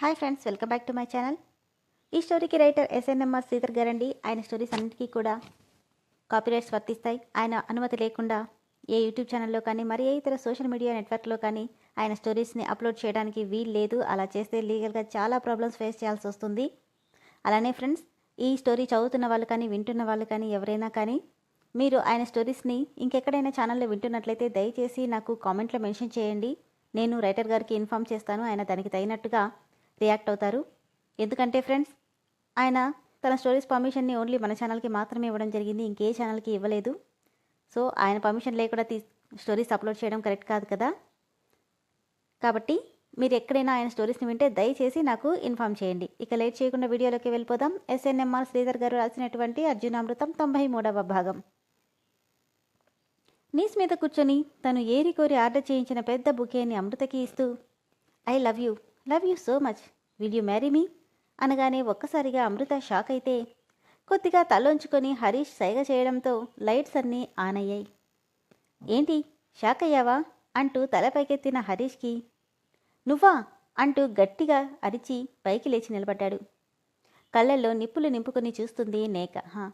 Hi friends welcome back to my channel. ఈ స్టోరీకి writer SNMR Sridhar గారండి. ఆయన స్టోరీస్ అన్నిటికీ కూడా కాపీరైట్స్ వర్తిస్తాయి. ఆయన అనుమతి లేకుండా ఏ యూట్యూబ్ ఛానల్లో కానీ మరి ఏ ఇతర సోషల్ మీడియా నెట్వర్క్లో కానీ ఆయన స్టోరీస్ని అప్లోడ్ చేయడానికి వీలు లేదు. అలా చేస్తే లీగల్గా చాలా ప్రాబ్లమ్స్ ఫేస్ చేయాల్సి వస్తుంది. అలానే ఫ్రెండ్స్ ఈ స్టోరీ చదువుతున్న వాళ్ళు కానీ వింటున్న వాళ్ళు కానీ ఎవరైనా కానీ మీరు ఆయన స్టోరీస్ని ఇంకెక్కడైనా ఛానల్లో వింటున్నట్లయితే దయచేసి నాకు కామెంట్లో మెన్షన్ చేయండి. నేను రైటర్ గారికి ఇన్ఫామ్ చేస్తాను. ఆయన దానికి తగినట్టుగా రియాక్ట్ అవుతారు. ఎందుకంటే ఫ్రెండ్స్ ఆయన తన స్టోరీస్ పర్మిషన్ని ఓన్లీ మన ఛానల్కి మాత్రమే ఇవ్వడం జరిగింది. ఇంకే ఛానల్కి ఇవ్వలేదు. సో ఆయన పర్మిషన్ లేకుండా తీ స్టోరీస్ అప్లోడ్ చేయడం కరెక్ట్ కాదు కదా? కాబట్టి మీరు ఎక్కడైనా ఆయన స్టోరీస్ని వింటే దయచేసి నాకు ఇన్ఫామ్ చేయండి. ఇక లేట్ చేయకుండా వీడియోలోకి వెళ్ళిపోదాం. ఎస్ఎన్ఎంఆర్ శ్రీధర్ గారు రాసినటువంటి అర్జునామృతం తొంభై మూడవ భాగం. నీస్ మీద కూర్చొని తను ఏరి కోరి ఆర్డర్ చేయించిన పెద్ద బుకేని అమృతకి ఇస్తూ I love you. Love you so much. Will you marry me అనగానే ఒక్కసారిగా అమృత షాక్ అయితే కొద్దిగా తలొంచుకొని హరీష్ సైగ చేయడంతో లైట్స్ అన్నీ ఆన్ అయ్యాయి. ఏంటి? షాక్ అయ్యావా? అంటూ తల పైకెత్తిన హరీష్కి నువ్వా? అంటూ గట్టిగా అరిచి పైకి లేచి నిలబడ్డాడు. కళ్ళల్లో నిప్పులు నింపుకొని చూస్తుంది నేక. హా.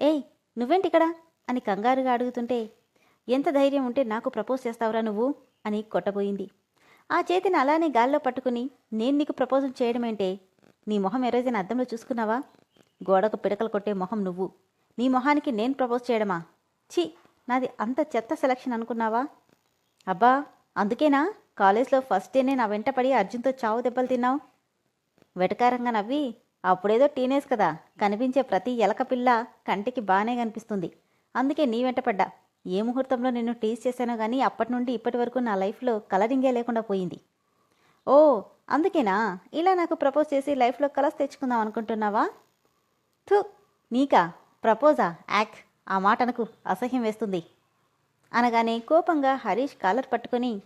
ఏయ్ నువ్వేంటిక్కడ? అని కంగారుగా అడుగుతుంటే ఎంత ధైర్యం ఉంటే నాకు ప్రపోజ్ చేస్తావురా నువ్వు? అని కొట్టబోయింది. ఆ చేతిని అలానే గాల్లో పట్టుకుని నేను నీకు ప్రపోజల్ చేయడమేంటే నీ మొహం ఎరోజైనా అద్దంలో చూసుకున్నావా? గోడకు పిడకలు కొట్టే మొహం నువ్వు. నీ మొహానికి నేను ప్రపోజ్ చేయడమా? ఛీ నాది అంత చెత్త సెలక్షన్ అనుకున్నావా? అబ్బా అందుకేనా? కాలేజ్లో ఫస్ట్ డేనే నా వెంట పడి అర్జున్తో చావు దెబ్బలు తిన్నావు. వెటకారంగా నవ్వి అప్పుడేదో టీనేజ్ కదా కనిపించే ప్రతి ఎలక పిల్ల కంటికి బాగానే కనిపిస్తుంది. అందుకే నీ వెంట పడ్డా. ఏ ముహూర్తంలో నేను టీజ్ చేశానో కానీ అప్పటి నుండి ఇప్పటి వరకు నా లైఫ్లో కలరింగే లేకుండా పోయింది. ఓ అందుకేనా? ఇలా నాకు ప్రపోజ్ చేసి లైఫ్లో కలర్స్ తెచ్చుకుందాం అనుకుంటున్నావా? థు నీకా? ప్రపోజా? యాక్ ఆ మాట నాకు అసహ్యం వేస్తుంది. అనగానే కోపంగా హరీష్ కాలర్ పట్టుకొని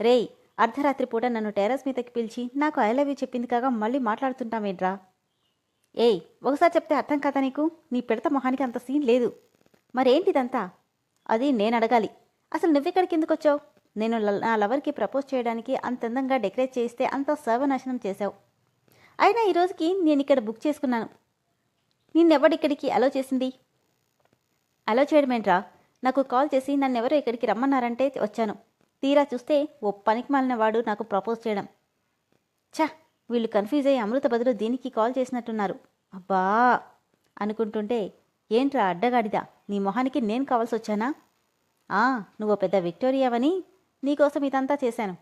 రేయ్ అర్ధరాత్రి పూట నన్ను టెర్రస్ మీదకి పిలిచి నాకు ఐ లవ్ యూ చెప్పింది కాగా మళ్ళీ మాట్లాడుతుంటామేంట్రా ఏయ్ ఒకసారి చెప్తే అర్థం కాదా నీకు? నీ పిడత మొహానికి అంత సీన్ లేదు. మరేంటిదంతా? అది నేను అడగాలి అసలు నువ్వెక్కడికి ఎందుకు వచ్చావు నేను ల- నా లవర్కి ప్రపోజ్ చేయడానికి అంత అందంగా డెకరేట్ చేస్తే అంత సర్వనాశనం చేశావు. అయినా ఈరోజుకి నేను ఇక్కడ బుక్ చేసుకున్నాను. నిన్నెవడిక్కడికి అలో చేసింది? అలో చేయడమేంట్రా? నాకు కాల్ చేసి నన్ను ఎవరో ఇక్కడికి రమ్మన్నారంటే వచ్చాను. తీరా చూస్తే ఓ పనికి మాలిన వాడు నాకు ప్రపోజ్ చేయడం. ఛా! వీళ్ళు కన్ఫ్యూజ్ అయ్యి అమృత బదులు దీనికి కాల్ చేసినట్టున్నారు. అబ్బా! అనుకుంటుంటే ఏంట్రా అడ్డగాడిదా? నీ మొహానికి నేను కావాల్సి వచ్చానా ఆ నువ్వు పెద్ద విక్టోరియావని నీకోసం ఇదంతా చేశాను.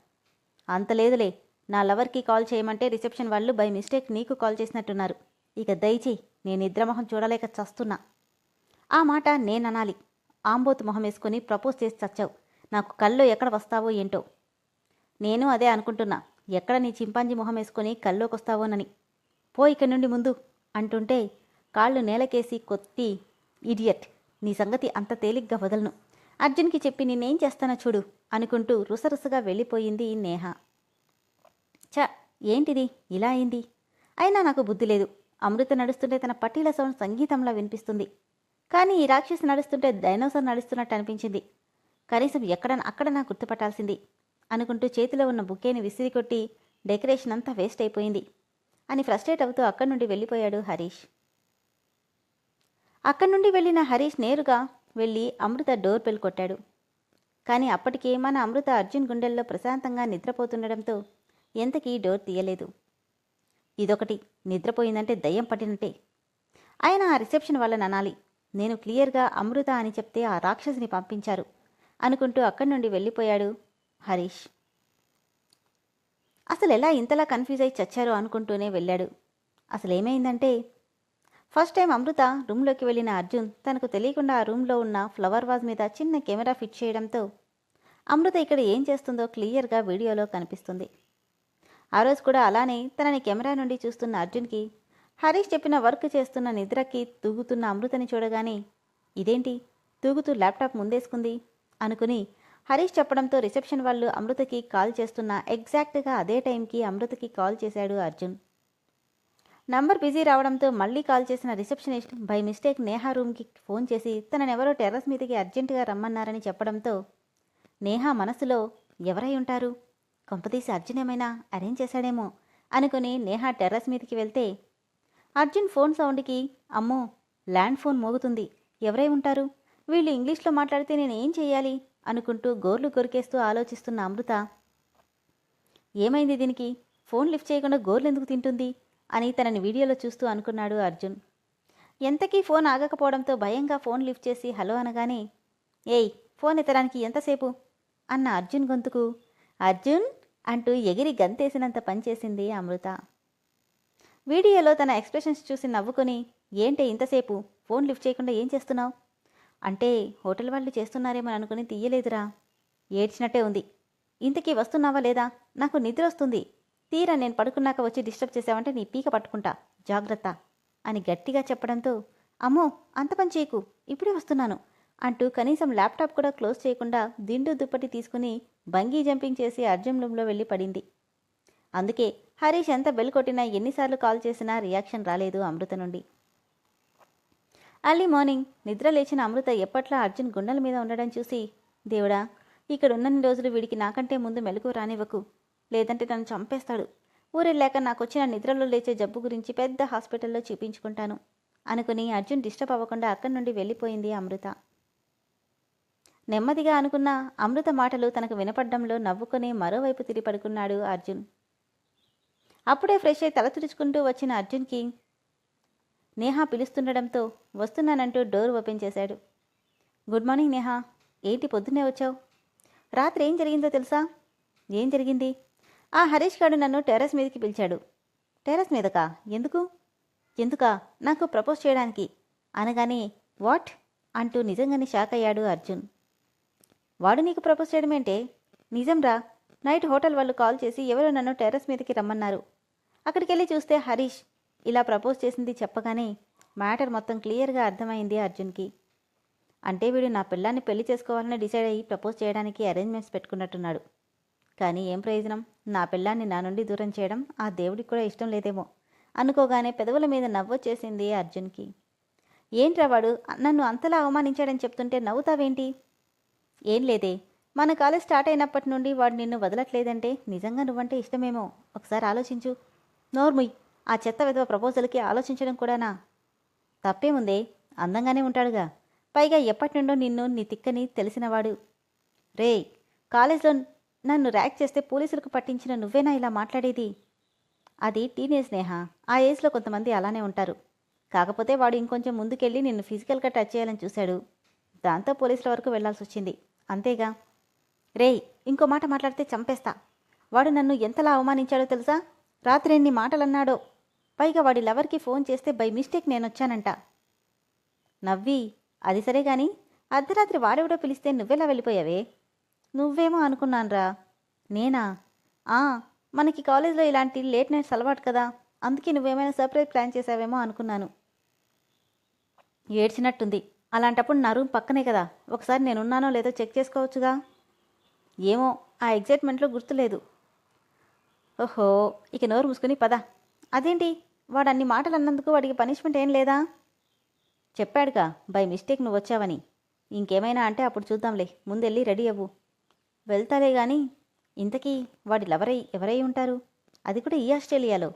అంత లేదులే నా లవర్కి కాల్ చేయమంటే రిసెప్షన్ వాళ్ళు బై మిస్టేక్ నీకు కాల్ చేసినట్టున్నారు. ఇక దయచేయి నేను నిద్రమొహం చూడలేక చస్తున్నా. ఆ మాట నేననాలి. ఆంబోతు మొహం వేసుకొని ప్రపోజ్ చేసి చచ్చావు. నాకు కళ్ళు ఎక్కడ వస్తావో ఏంటో. నేను అదే అనుకుంటున్నా. ఎక్కడ నీ చింపాంజీ మొహం వేసుకొని కల్లోకొస్తావోనని. పో ఇక్కడి నుండి ముందు అంటుంటే కాళ్ళు నేలకేసి కొత్తి ఇడియట్ నీ సంగతి అంత తేలిగ్గా వదలను. అర్జున్కి చెప్పి నేనేం చేస్తానో చూడు అనుకుంటూ రుసరుసగా వెళ్ళిపోయింది నేహ. ఛ ఏంటిది? ఇలా అయింది? అయినా నాకు బుద్ధి లేదు. అమృత నడుస్తుంటే తన పట్టీల సౌండ్ సంగీతంలా వినిపిస్తుంది. కానీ ఈ రాక్షసి నడుస్తుంటే డైనోసార్ నడుస్తున్నట్టు అనిపించింది. కనీసం ఎక్కడ అక్కడ నా గుర్తుపట్టాల్సింది అనుకుంటూ చేతిలో ఉన్న బుకేని విసిరికొట్టి డెకరేషన్ అంతా వేస్ట్ అయిపోయింది అని ఫ్రస్ట్రేట్ అవుతూ అక్కడి నుండి వెళ్ళిపోయాడు హరీష్. అక్కడి నుండి వెళ్ళిన హరీష్ నేరుగా వెళ్ళి అమృత డోర్ బెల్ కొట్టాడు. కానీ అప్పటికే మన అమృత అర్జున్ గుండెల్లో ప్రశాంతంగా నిద్రపోతుండడంతో ఎంతకీ డోర్ తీయలేదు. ఇదొకటి నిద్రపోయిందంటే దయ్యం పట్టినట్టే. ఆయన ఆ రిసెప్షన్ వాళ్ళని అనాలి. నేను క్లియర్గా అమృత అని చెప్తే ఆ రాక్షసిని పంపించారు అనుకుంటూ అక్కడి నుండి వెళ్ళిపోయాడు హరీష్. అసలు ఎలా ఇంతలా కన్ఫ్యూజ్ అయి చచ్చారో అనుకుంటూనే వెళ్ళాడు. అసలు ఏమైందంటే ఫస్ట్ టైం అమృత రూమ్లోకి వెళ్ళిన అర్జున్ తనకు తెలియకుండా ఆ రూమ్లో ఉన్న ఫ్లవర్ వాజ్ మీద చిన్న కెమెరా ఫిట్ చేయడంతో అమృత ఇక్కడ ఏం చేస్తుందో క్లియర్గా వీడియోలో కనిపిస్తుంది. ఆ రోజు కూడా అలానే తనని కెమెరా నుండి చూస్తున్న అర్జున్కి హరీష్ చెప్పిన వర్క్ చేస్తున్న నిద్రకి తూగుతున్న అమృతని చూడగానే ఇదేంటి? తూగుతూ ల్యాప్టాప్ ముందేసుకుంది? అనుకుని హరీష్ చెప్పడంతో రిసెప్షన్ వాళ్ళు అమృతకి కాల్ చేస్తున్న ఎగ్జాక్ట్గా అదే టైంకి అమృతకి కాల్ చేశాడు అర్జున్. నంబర్ బిజీ రావడంతో మళ్ళీ కాల్ చేసిన రిసెప్షనిస్ట్ బై మిస్టేక్ నేహా రూమ్కి ఫోన్ చేసి తననెవరో టెర్రస్ మీదకి అర్జెంటుగా రమ్మన్నారని చెప్పడంతో నేహా మనసులో ఎవరై ఉంటారు? కొంపదీసి అర్జున్ ఏమైనా అరేంజ్ చేశాడేమో అనుకుని నేహా టెర్రస్ మీదకి వెళ్తే అర్జున్ ఫోన్ సౌండ్కి అమ్మో ల్యాండ్ ఫోన్ మోగుతుంది. ఎవరై ఉంటారు? వీళ్ళు ఇంగ్లీష్లో మాట్లాడితే నేను ఏం చేయాలి? అనుకుంటూ గోర్లు కొరికేస్తూ ఆలోచిస్తున్న అమృత. ఏమైంది దీనికి? ఫోన్ లిఫ్ట్ చేయకుండా గోర్లు ఎందుకు తింటుంది? అని తనని వీడియోలో చూస్తూ అనుకున్నాడు అర్జున్. ఎంతకీ ఫోన్ ఆగకపోవడంతో భయంగా ఫోన్ లిఫ్ట్ చేసి హలో అనగానే ఏయ్ ఫోన్ ఎత్తడానికి ఎంతసేపు? అన్న అర్జున్ గొంతుకు. అర్జున్? అంటూ ఎగిరి గంతేసినంత పనిచేసింది అమృత. వీడియోలో తన ఎక్స్ప్రెషన్స్ చూసి నవ్వుకొని ఏంటే ఇంతసేపు? ఫోన్ లిఫ్ట్ చేయకుండా ఏం చేస్తున్నావు? అంటే హోటల్ వాళ్ళు చేస్తున్నారేమో అనుకుని తీయలేదురా. ఏడ్చినట్టే ఉంది. ఇంతకీ వస్తున్నావా లేదా? నాకు నిద్ర వస్తుంది. తీరా నేను పడుకున్నాక వచ్చి డిస్టర్బ్ చేసావంటే నీ పీక పట్టుకుంటా. జాగ్రత్త అని గట్టిగా చెప్పడంతో అమ్మో అంత పని చేయకు ఇప్పుడే వస్తున్నాను అంటూ కనీసం ల్యాప్టాప్ కూడా క్లోజ్ చేయకుండా దిండు దుప్పటి తీసుకుని బంగీ జంపింగ్ చేసి అర్జున్ రూమ్లో వెళ్ళి పడింది. అందుకే హరీష్ ఎంత బెల్ కొట్టినా ఎన్నిసార్లు కాల్ చేసినా రియాక్షన్ రాలేదు అమృత నుండి. అర్లీ మార్నింగ్ నిద్ర లేచిన అమృత ఎప్పట్లా అర్జున్ గుండెల మీద ఉండడం చూసి దేవుడా ఇక్కడ ఉన్నన్ని రోజులు వీడికి నాకంటే ముందు మెలకు రానివ్వకు. లేదంటే నన్ను చంపేస్తాడు. ఊరెళ్ళాక నాకు వచ్చిన నిద్రలో లేచే జబ్బు గురించి పెద్ద హాస్పిటల్లో చూపించుకుంటాను. అనుకుని అర్జున్ డిస్టర్బ్ అవ్వకుండా అక్కడి నుండి వెళ్ళిపోయింది అమృత. నెమ్మదిగా అనుకున్న అమృత మాటలు తనకు వినపడ్డంలో నవ్వుకొని మరోవైపు తిరిగి పడుకున్నాడు అర్జున్. అప్పుడే ఫ్రెష్ అయి తల తుడుచుకుంటూ వచ్చిన అర్జున్కి నేహా పిలుస్తుండడంతో వస్తున్నానంటూ డోర్ ఓపెన్ చేశాడు. గుడ్ మార్నింగ్ నేహా ఏంటి పొద్దున్నే వచ్చావు? రాత్రి ఏం జరిగిందో తెలుసా? ఏం జరిగింది? ఆ హరీష్ గారు నన్ను టెర్రస్ మీదకి పిలిచాడు. టెర్రస్ మీదకా? ఎందుకు? ఎందుకా? నాకు ప్రపోజ్ చేయడానికి. అనగానే వాట్? అంటూ నిజంగానే షాక్ అయ్యాడు అర్జున్. వాడు నీకు ప్రపోజ్ చేయడమేంటే? నిజంరా నైట్ హోటల్ వాళ్ళు కాల్ చేసి ఎవరో నన్ను టెర్రస్ మీదకి రమ్మన్నారు. అక్కడికి వెళ్ళి చూస్తే హరీష్ ఇలా ప్రపోజ్ చేసింది చెప్పగానే మ్యాటర్ మొత్తం క్లియర్గా అర్థమైంది అర్జున్కి. అంటే వీడు నా పిల్లాన్ని పెళ్ళి చేసుకోవాలని డిసైడ్ అయ్యి ప్రపోజ్ చేయడానికి అరేంజ్మెంట్స్ పెట్టుకున్నట్టున్నాడు. కానీ ఏం ప్రయోజనం? నా పిల్లాన్ని నా నుండి దూరం చేయడం ఆ దేవుడికి కూడా ఇష్టం లేదేమో. అనుకోగానే పెదవుల మీద నవ్వొచ్చేసింది అర్జున్కి. ఏంట్రా వాడు? నన్ను అంతలా అవమానించాడని చెప్తుంటే నవ్వుతావేంటి? ఏం లేదే. మన కాలేజ్ స్టార్ట్ అయినప్పటి నుండి వాడు నిన్ను వదలట్లేదంటే నిజంగా నువ్వంటే ఇష్టమేమో. ఒకసారి ఆలోచించు. నోర్ముయ్ ఆ చెత్త విధవ ప్రపోజల్కి ఆలోచించడం కూడానా? తప్పేముందే? అందంగానే ఉంటాడుగా. పైగా ఎప్పటి నుండో నిన్ను నీ తిక్కని తెలిసినవాడు. రే కాలేజ్లో నన్ను ర్యాక్ చేస్తే పోలీసులకు పట్టించిన నువ్వేనా ఇలా మాట్లాడేది? అది టీనేజ్ స్నేహ. ఆ ఏజ్లో కొంతమంది అలానే ఉంటారు. కాకపోతే వాడు ఇంకొంచెం ముందుకెళ్ళి నిన్ను ఫిజికల్గా టచ్ చేయాలని చూశాడు. దాంతో పోలీసుల వరకు వెళ్ళాల్సి వచ్చింది. అంతేగా? రేయ్ ఇంకో మాట మాట్లాడితే చంపేస్తా. వాడు నన్ను ఎంతలా అవమానించాడో తెలుసా? రాత్రి ఎన్ని మాటలన్నాడో. పైగా వాడి లవర్కి ఫోన్ చేస్తే బై మిస్టేక్ నేను వచ్చానంట నవ్వి అది సరే కానీ అర్ధరాత్రి వాడెవడో పిలిస్తే నువ్వెలా వెళ్ళిపోయావే? నువ్వేమో అనుకున్నానురా. నేనా? ఆ మనకి కాలేజ్లో ఇలాంటి లేట్ నైట్స్ అలవాటు కదా. అందుకే నువ్వేమైనా సర్ప్రైజ్ ప్లాన్ చేసావేమో అనుకున్నాను. ఏడ్చినట్టుంది. అలాంటప్పుడు నా రూమ్ పక్కనే కదా. ఒకసారి నేనున్నానో లేదో చెక్ చేసుకోవచ్చుగా? ఏమో ఆ ఎగ్జైట్మెంట్లో గుర్తులేదు ఓహో ఇక నోరు మూసుకుని పద. అదేంటి? వాడు అన్ని మాటలు అన్నందుకు వాడికి పనిష్మెంట్ ఏం లేదా? చెప్పాడుగా బై మిస్టేక్ నువ్వు వచ్చావని ఇంకేమైనా అంటే అప్పుడు చూద్దాంలే. ముందెళ్ళి రెడీ అవ్వు. వెళ్తాలే గాని ఇంతకీ వాడి లవరై ఎవరై ఉంటారు? అది కూడా ఈ ఆస్ట్రేలియాలో.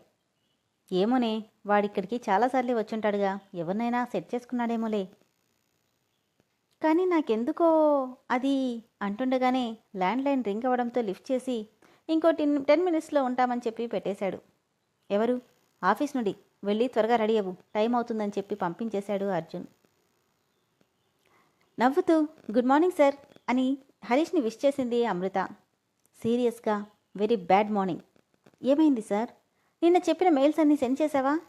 ఏమోనే వాడిక్కడికి చాలాసార్లు వచ్చుంటాడుగా. ఎవరినైనా సెట్ చేసుకున్నాడేమోలే. కానీ నాకెందుకో అది అంటుండగానే ల్యాండ్లైన్ రింగ్ అవ్వడంతో లిఫ్ట్ చేసి ఇంకో టెన్ టెన్ మినిట్స్లో ఉంటామని చెప్పి పెట్టేశాడు. ఎవరు? ఆఫీస్ నుండి. వెళ్ళి త్వరగా రెడీ అవ్వు. టైం అవుతుందని చెప్పి పంపించేశాడు అర్జున్. నవ్వుతూ గుడ్ మార్నింగ్ సార్ అని హరీష్ని విష్ చేసింది అమృత. సీరియస్గా వెరీ బ్యాడ్ మార్నింగ్. ఏమైంది సార్? నిన్న చెప్పిన మెయిల్స్ అన్నీ సెండ్ చేసావా?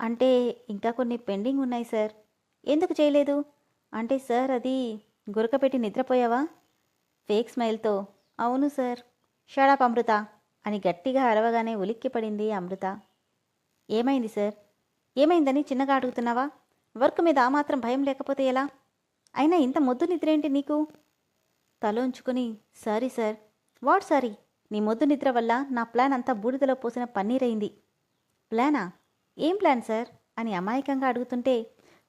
అంటే ఇంకా కొన్ని పెండింగ్ ఉన్నాయి సార్. ఎందుకు చేయలేదు? అంటే సార్ అది గురకపెట్టి నిద్రపోయావా? ఫేక్ స్మైల్తో. అవును సార్. షడాప్ అమృత అని గట్టిగా అరవగానే ఉలిక్కిపడింది అమృత. ఏమైంది సార్? ఏమైందని చిన్నగా అడుగుతున్నావా? వర్క్ మీద ఆ మాత్రం భయం లేకపోతే ఎలా? అయినా ఇంత మొద్దు నిద్ర ఏంటి నీకు? తలోంచుకుని సారీ సార్ వాట్ సారీ? నీ మొద్దు నిద్ర వల్ల నా ప్లాన్ అంతా బూడిదలో పోసిన పన్నీరైంది ప్లానా? ఏం ప్లాన్ సార్? అని అమాయకంగా అడుగుతుంటే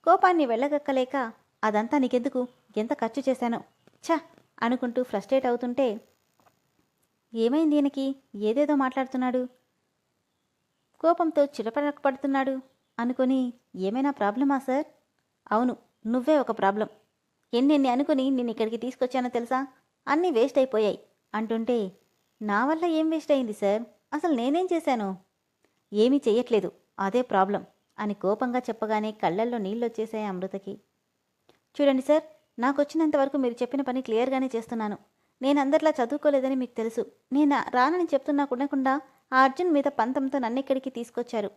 కోపాన్ని వెళ్ళగక్కలేక అదంతా నీకెందుకు? ఎంత ఖర్చు చేశానో? ఛ! అనుకుంటూ ఫ్రస్ట్రేట్ అవుతుంటే ఏమైంది ఈయనకి? ఏదేదో మాట్లాడుతున్నాడు? కోపంతో చిలపడక పడుతున్నాడు అనుకొని ఏమైనా ప్రాబ్లమా సార్? అవును నువ్వే ఒక ప్రాబ్లం. ఎన్నెన్ని అనుకుని నేను ఇక్కడికి తీసుకొచ్చానో తెలుసా? అన్నీ వేస్ట్ అయిపోయాయి. అంటుంటే నా వల్ల ఏం వేస్ట్ అయింది సార్? అసలు నేనేం చేశాను? ఏమీ చెయ్యట్లేదు. అదే ప్రాబ్లం అని కోపంగా చెప్పగానే కళ్ళల్లో నీళ్ళొచ్చేసాయి అమృతకి. చూడండి సార్ నాకు వచ్చినంత వరకు మీరు చెప్పిన పని క్లియర్గానే చేస్తున్నాను. నేను అందరిలా చదువుకోలేదని మీకు తెలుసు. నేను రానని చెప్తున్నా ఉండకుండా ఆ అర్జున్ మీద పంతంతో నన్ను ఇక్కడికి తీసుకొచ్చారు.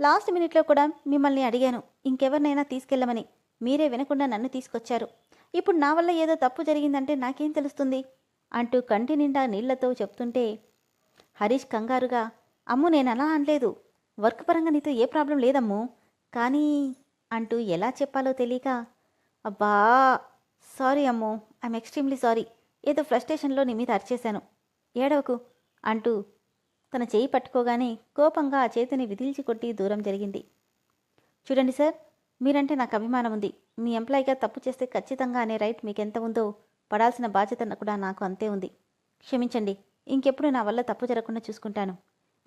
లాస్ట్ మినిట్లో కూడా మిమ్మల్ని అడిగాను. ఇంకెవరినైనా తీసుకెళ్ళమని. మీరే వినకుండా నన్ను తీసుకొచ్చారు. ఇప్పుడు నా వల్ల ఏదో తప్పు జరిగిందంటే నాకేం తెలుస్తుంది? అంటూ కంటి నిండా నీళ్ళతో చెప్తుంటే హరీష్ కంగారుగా అమ్ము నేను అలా అనలేదు. వర్క్ పరంగా నీతో ఏ ప్రాబ్లం లేదమ్ము. కానీ అంటూ ఎలా చెప్పాలో తెలియక అబ్బా sorry Ammu I'm extremely sorry. ఏదో ఫ్రస్ట్రేషన్లో నీ మీద అరిచేశాను. ఏడవకు అంటూ తన చేయి పట్టుకోగానే కోపంగా ఆ చేతిని విదిల్చి కొట్టి దూరం జరిగింది. చూడండి సార్ మీరంటే నాకు అభిమానం ఉంది. మీ ఎంప్లాయీగా తప్పు చేస్తే ఖచ్చితంగా అనే రైట్ మీకెంత ఉందో పడాల్సిన బాధ్యత కూడా నాకు అంతే ఉంది. క్షమించండి. ఇంకెప్పుడు నా వల్ల తప్పు జరగకుండా చూసుకుంటాను.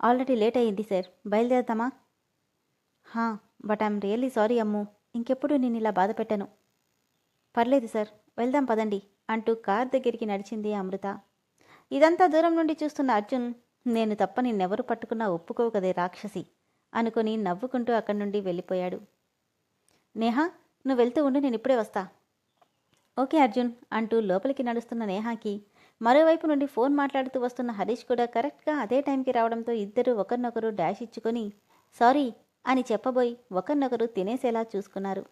ఆల్రెడీ లేట్ అయ్యింది సార్. బయలుదేరదామా? హా but I'm really sorry Ammu. ఇంకెప్పుడు నేను ఇలా బాధ పెట్టాను. పర్లేదు సార్. వెళ్దాం పదండి అంటూ కార్ దగ్గరికి నడిచింది అమృత. ఇదంతా దూరం నుండి చూస్తున్న అర్జున్ నేను తప్ప నిన్నెవరు పట్టుకున్నా ఒప్పుకోవు కదే రాక్షసి అనుకుని నవ్వుకుంటూ అక్కడి నుండి వెళ్ళిపోయాడు. నేహా నువ్వు వెళ్తూ ఉండు నేను ఇప్పుడే వస్తా. ఓకే అర్జున్ అంటూ లోపలికి నడుస్తున్న నేహాకి మరోవైపు నుండి ఫోన్ మాట్లాడుతూ వస్తున్న హరీష్ కూడా కరెక్ట్గా అదే టైంకి రావడంతో ఇద్దరు ఒకరినొకరు డాష్ ఇచ్చుకొని సారీ అని చెప్పబోయి ఒకరినొకరు తినేసేలా చూసుకున్నారు.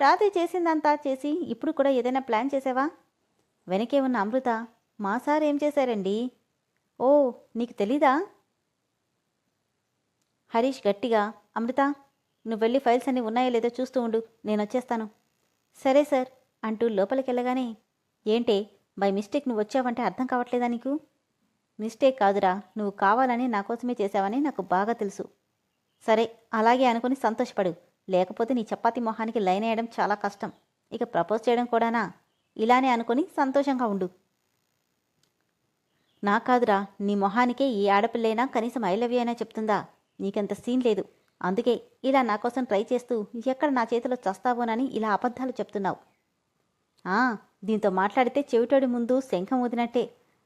రాత్రి చేసిందంతా చేసి ఇప్పుడు కూడా ఏదైనా ప్లాన్ చేసావా? వెనకే ఉన్న అమృత మా సార్ ఏం చేశారండి? ఓ నీకు తెలీదా? హరీష్ గట్టిగా అమృత నువ్వు వెళ్ళి ఫైల్స్ అన్నీ ఉన్నాయో లేదో చూస్తూ ఉండు నేను వచ్చేస్తాను. సరే సార్ అంటూ లోపలికెళ్ళగానే ఏంటే బై మిస్టేక్ నువ్వు వచ్చావంటే అర్థం కావట్లేదా నీకు? మిస్టేక్ కాదురా నువ్వు కావాలని నా కోసమే చేశావని నాకు బాగా తెలుసు. సరే అలాగే అనుకుని సంతోషపడు. లేకపోతే నీ చపాతి మొహానికి లైన్ వేయడం చాలా కష్టం. ఇక ప్రపోజ్ చేయడం కూడానా? ఇలానే అనుకుని సంతోషంగా ఉండు. నా కాదురా నీ మొహానికే ఈ ఆడపిల్లైనా కనీసం ఐ లవ్ యూ అయినా చెప్తుందా? నీకంత సీన్ లేదు. అందుకే ఇలా నా కోసం ట్రై చేస్తూ ఎక్కడ నా చేతిలో చస్తావోనని ఇలా అబద్ధాలు చెప్తున్నావు. ఆ దీంతో మాట్లాడితే చెవిటోడి ముందు శంఖం ఊదినట్టే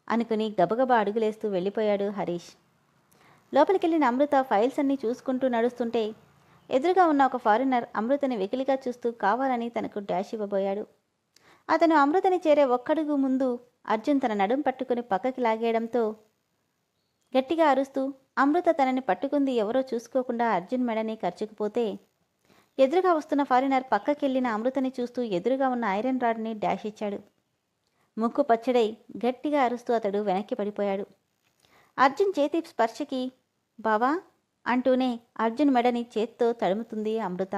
అనుకుని గబగబా అడుగులేస్తూ వెళ్ళిపోయాడు హరీష్. లోపలికెళ్ళిన అమృత ఫైల్స్ అన్నీ చూసుకుంటూ నడుస్తుంటే ఎదురుగా ఉన్న ఒక ఫారినర్ అమృతని వెకిలిగా చూస్తూ కావాలని తనకు డాష్ ఇవ్వబోయాడు. అతను అమృతని చేరే ఒక్కడుగు ముందు అర్జున్ తన నడుం పట్టుకుని పక్కకి లాగేయడంతో గట్టిగా అరుస్తూ అమృత తనని పట్టుకుంది. ఎవరో చూసుకోకుండా అర్జున్ మెడని ఖర్చుకుపోతే ఎదురుగా వస్తున్న ఫారినర్ పక్కకెళ్ళిన అమృతని చూస్తూ ఎదురుగా ఉన్న ఐరన్ రాడ్ని డాష్ ఇచ్చాడు. ముక్కు పచ్చడై గట్టిగా అరుస్తూ అతడు వెనక్కి పడిపోయాడు. అర్జున్ చేతి స్పర్శకి బావా అంటూనే అర్జున్ మెడని చేత్తో తడుముతుంది అమృత.